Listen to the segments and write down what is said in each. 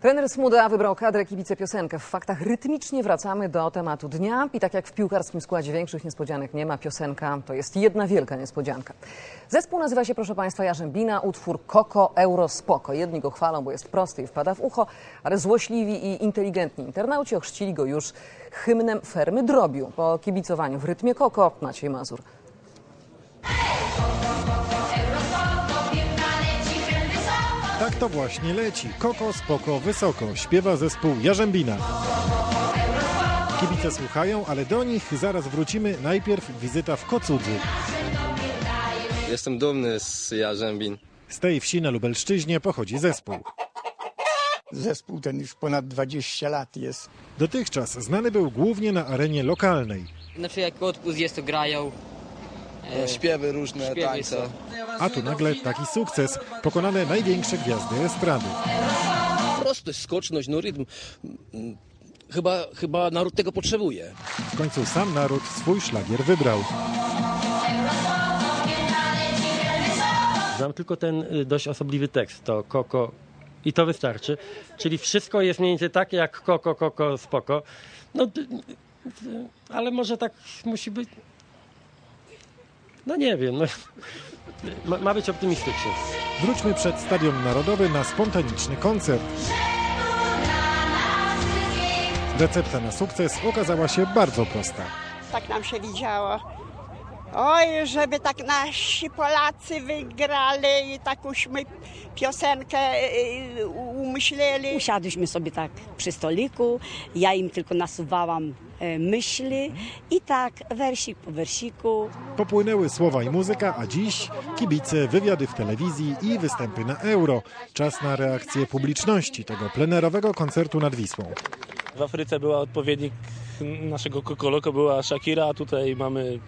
Trener Smuda wybrał kadrę kibice piosenkę. W faktach rytmicznie wracamy do tematu dnia i tak jak w piłkarskim składzie większych niespodzianek nie ma, piosenka to jest jedna wielka niespodzianka. Zespół nazywa się, proszę Państwa, Jarzębina, utwór Koko Euro Spoko. Jedni go chwalą, bo jest prosty i wpada w ucho, ale złośliwi i inteligentni internauci ochrzcili go już hymnem fermy drobiu. Po kibicowaniu w rytmie Koko Maciej Mazur. To właśnie leci. Koko, spoko, wysoko. Śpiewa zespół Jarzębina. Kibice słuchają, ale do nich zaraz wrócimy. Najpierw wizyta w Kocudzy. Jestem dumny z Jarzębin. Z tej wsi na Lubelszczyźnie pochodzi zespół. Zespół ten już ponad 20 lat jest. Dotychczas znany był głównie na arenie lokalnej. Znaczy jak odpust jest, to grają. Śpiewy różne, Śpiewy tańce. A tu nagle taki sukces. Pokonane największe gwiazdy estrady. prostość, skoczność, no rytm. Mm, Chyba, chyba naród tego potrzebuje. W końcu sam naród swój szlagier wybrał. Znam tylko ten y, dość osobliwy tekst, to koko i to wystarczy. Czyli wszystko jest mniej więcej takie jak koko, koko, spoko. No, ale może tak musi być. No nie wiem, no, ma, ma być optymistycznie. Wróćmy przed Stadion Narodowy na spontaniczny koncert. Recepta na sukces okazała się bardzo prosta. tak nam się widziało. Oj, żeby tak nasi Polacy wygrali i takuśmy piosenkę y, umyśleli. Usiadłyśmy sobie tak przy stoliku, ja im tylko nasuwałam e, myśli i tak wersik po wersiku. Popłynęły słowa i muzyka, a dziś kibice, wywiady w telewizji i występy na euro. Czas na reakcję publiczności tego plenerowego koncertu nad Wisłą. W Afryce była odpowiednik naszego Kokoloko, była Shakira, a tutaj mamy,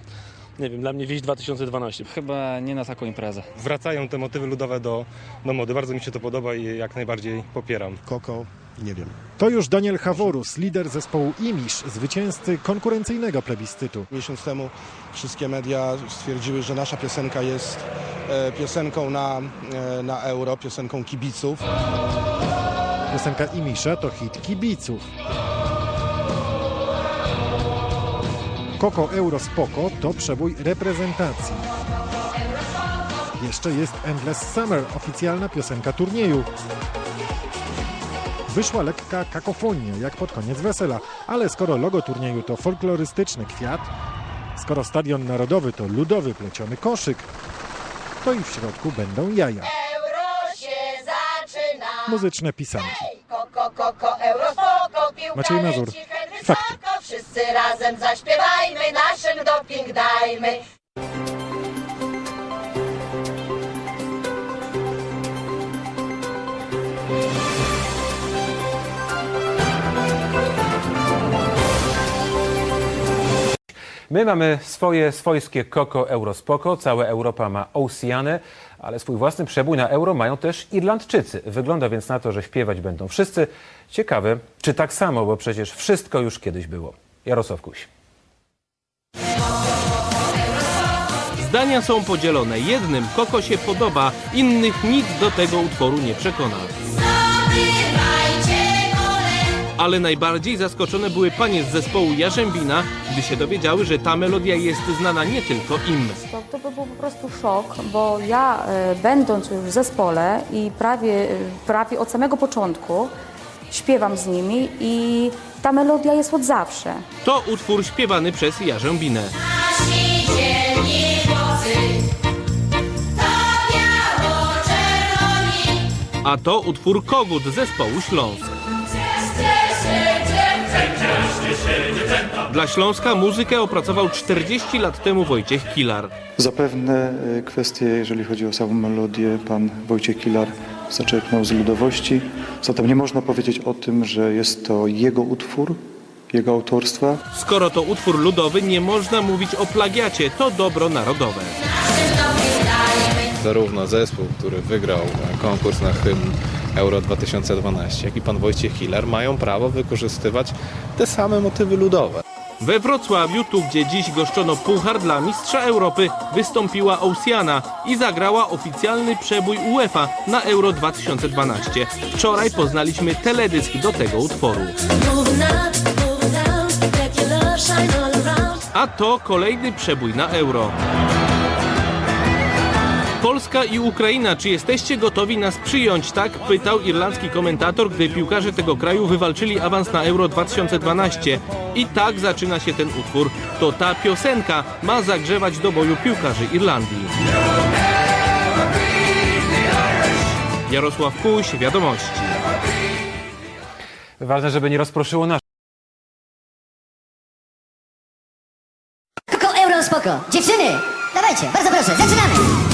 nie wiem, dla mnie wieś 2012. Chyba nie na taką imprezę. wracają te motywy ludowe do, do mody. Bardzo mi się to podoba i jak najbardziej popieram. Koko, nie wiem. To już Daniel Haworus, lider zespołu Imisz, zwycięzcy konkurencyjnego plebiscytu. Miesiąc temu wszystkie media stwierdziły, że nasza piosenka jest e, piosenką na, e, na euro, piosenką kibiców. Piosenka Imisza to hit kibiców. Koko Euro Spoko to przebój reprezentacji. Jeszcze jest Endless Summer, oficjalna piosenka turnieju. Wyszła lekka kakofonia, jak pod koniec wesela, ale skoro logo turnieju to folklorystyczny kwiat, skoro stadion narodowy to ludowy pleciony koszyk, to i w środku będą jaja. Euro się zaczyna. Muzyczne pisanki. Koko, koko, euro, spoko, piłka Maciej Mazur. Fakty. Wszyscy razem zaśpiewajmy, naszym doping dajmy. My mamy swoje swojskie Koko Eurospoko, cała Europa ma Oceanę, ale swój własny przebój na euro mają też Irlandczycy. Wygląda więc na to, że śpiewać będą wszyscy. Ciekawe, czy tak samo, bo przecież wszystko już kiedyś było. Jarosław Kuś. Zdania są podzielone. Jednym Koko się podoba, innych nic do tego utworu nie przekona. Ale najbardziej zaskoczone były panie z zespołu Jarzębina, gdy się dowiedziały, że ta melodia jest znana nie tylko im. To, to by był po prostu szok, bo ja e, będąc już w zespole i prawie, e, prawie od samego początku śpiewam z nimi i ta melodia jest od zawsze. To utwór śpiewany przez Jarzębinę. A to utwór Kogut zespołu Śląsk. Dla Śląska muzykę opracował 40 lat temu Wojciech Kilar. Zapewne y, kwestie, jeżeli chodzi o samą melodię, pan Wojciech Kilar zaczerpnął z ludowości. Zatem nie można powiedzieć o tym, że jest to jego utwór, jego autorstwa. Skoro to utwór ludowy, nie można mówić o plagiacie, to dobro narodowe. Zarówno zespół, który wygrał konkurs na hymn Euro 2012, jak i pan Wojciech Hiller mają prawo wykorzystywać te same motywy ludowe. We Wrocławiu, tu gdzie dziś goszczono puchar dla mistrza Europy, wystąpiła Oceana i zagrała oficjalny przebój UEFA na Euro 2012. Wczoraj poznaliśmy teledysk do tego utworu. A to kolejny przebój na Euro. Polska i Ukraina, czy jesteście gotowi nas przyjąć? Tak pytał irlandzki komentator, gdy piłkarze tego kraju wywalczyli awans na Euro 2012. I tak zaczyna się ten utwór. To ta piosenka ma zagrzewać do boju piłkarzy Irlandii. Jarosław Kuś, Wiadomości. Ważne, żeby nie rozproszyło nas. Koko Euro Spoko. Dziewczyny, dawajcie, bardzo proszę, zaczynamy.